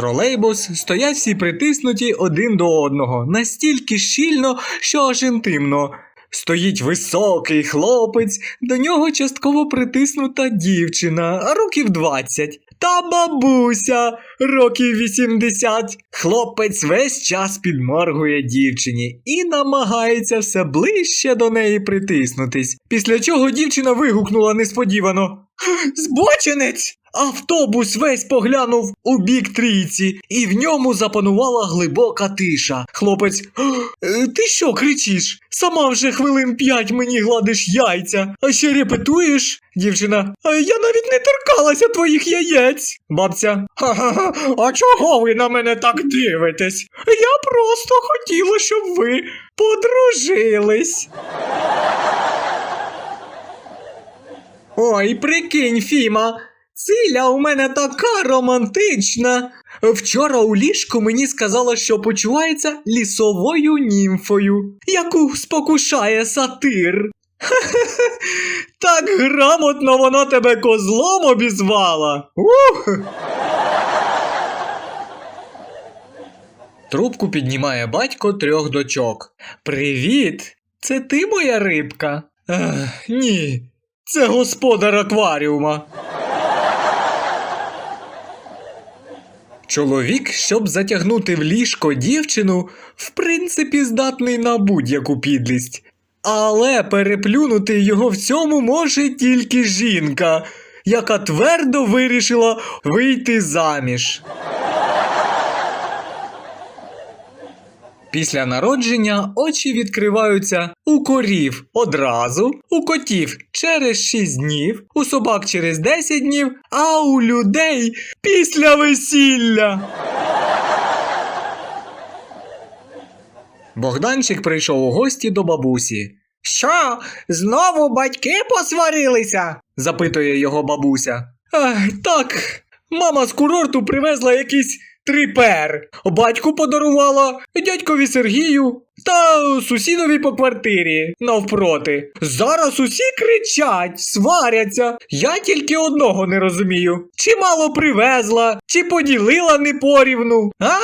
тролейбус стоять всі притиснуті один до одного, настільки щільно, що аж інтимно. Стоїть високий хлопець, до нього частково притиснута дівчина, років 20. Та бабуся, років 80. Хлопець весь час підморгує дівчині і намагається все ближче до неї притиснутись. Після чого дівчина вигукнула несподівано: Збочинець! Автобус весь поглянув у бік трійці, і в ньому запанувала глибока тиша. Хлопець, «Е, ти що кричиш? Сама вже хвилин п'ять мені гладиш яйця, а ще репетуєш? Дівчина, я навіть не торкалася твоїх яєць. Бабця, ха-ха-ха, а чого ви на мене так дивитесь? Я просто хотіла, щоб ви подружились. Ой, прикинь, Фіма, Циля у мене така романтична. Вчора у ліжку мені сказала, що почувається лісовою німфою, яку спокушає сатир. Так грамотно вона тебе козлом обізвала. Ух! Трубку піднімає батько трьох дочок. Привіт! Це ти моя рибка? Ех, ні, це господар акваріума. Чоловік, щоб затягнути в ліжко дівчину, в принципі, здатний на будь-яку підлість. Але переплюнути його в цьому може тільки жінка, яка твердо вирішила вийти заміж. Після народження очі відкриваються у корів одразу, у котів через 6 днів, у собак через 10 днів, а у людей після весілля. Богданчик прийшов у гості до бабусі. Що, знову батьки посварилися? запитує його бабуся. Ах, так, мама з курорту привезла трипер. Батьку подарувала, дядькові Сергію та сусідові по квартирі навпроти. Зараз усі кричать, сваряться. Я тільки одного не розумію. Чи мало привезла, чи поділила не порівну, а?